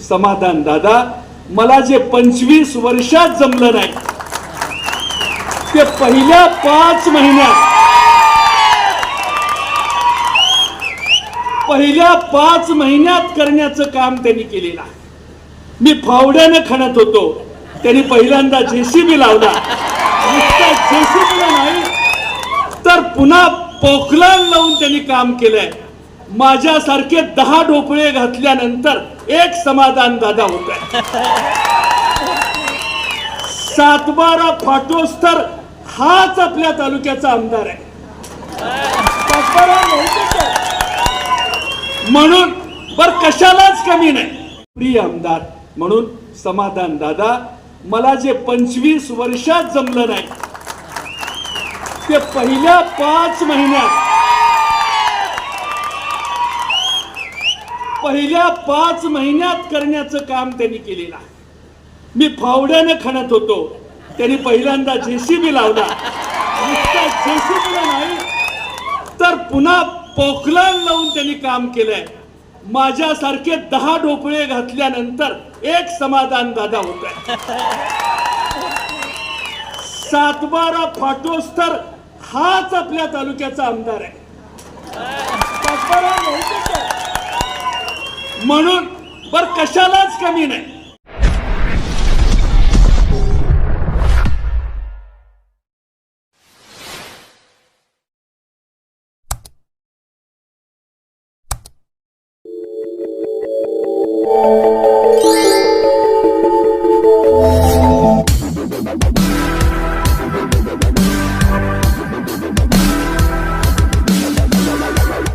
समाधान दादा. मला जे पंचवीस वर्षात जमलं नाही ते पहिल्या पाच महिन्यात पहिल्या पाच महिन्यात करण्याचं काम त्यांनी केलेलं मी फावड्यानं खणत होतो. त्यांनी पहिल्यांदा जेसीबी लावला. जेसीबी नाही तर पुन्हा पोखलान लावून त्यांनी काम केलंय. माझ्यासारखे दहा ढोपळे घातल्यानंतर एक समाधान दादा होत सातबारा फाटोस्तर हाच आपल्या तालुक्याचा आमदार आहे. म्हणून बर कशालाच कमी नाही. प्रिय आमदार म्हणून समाधान दादा मला जे पंचवीस वर्षात जमलं नाही ते पहिल्या पाच महिन्यात पहिल्या पाच महिन्यात करण्याचं काम त्यांनी केलेलं आहे. मी फावड्यानं खणत होतो. त्यांनी पहिल्यांदा जेसीबी लावला. जेसीबीला नाही तर पुन्हा पोखलान लावून त्यांनी काम केलंय. माझ्यासारखे दहा ढोपळे घातल्यानंतर एक समाधान दादा होत आहे सातबारा फाटोस तर हाच आपल्या तालुक्याचा आमदार आहे. सातबारा आहे. म्हणून बर कशालाच कमी नाही.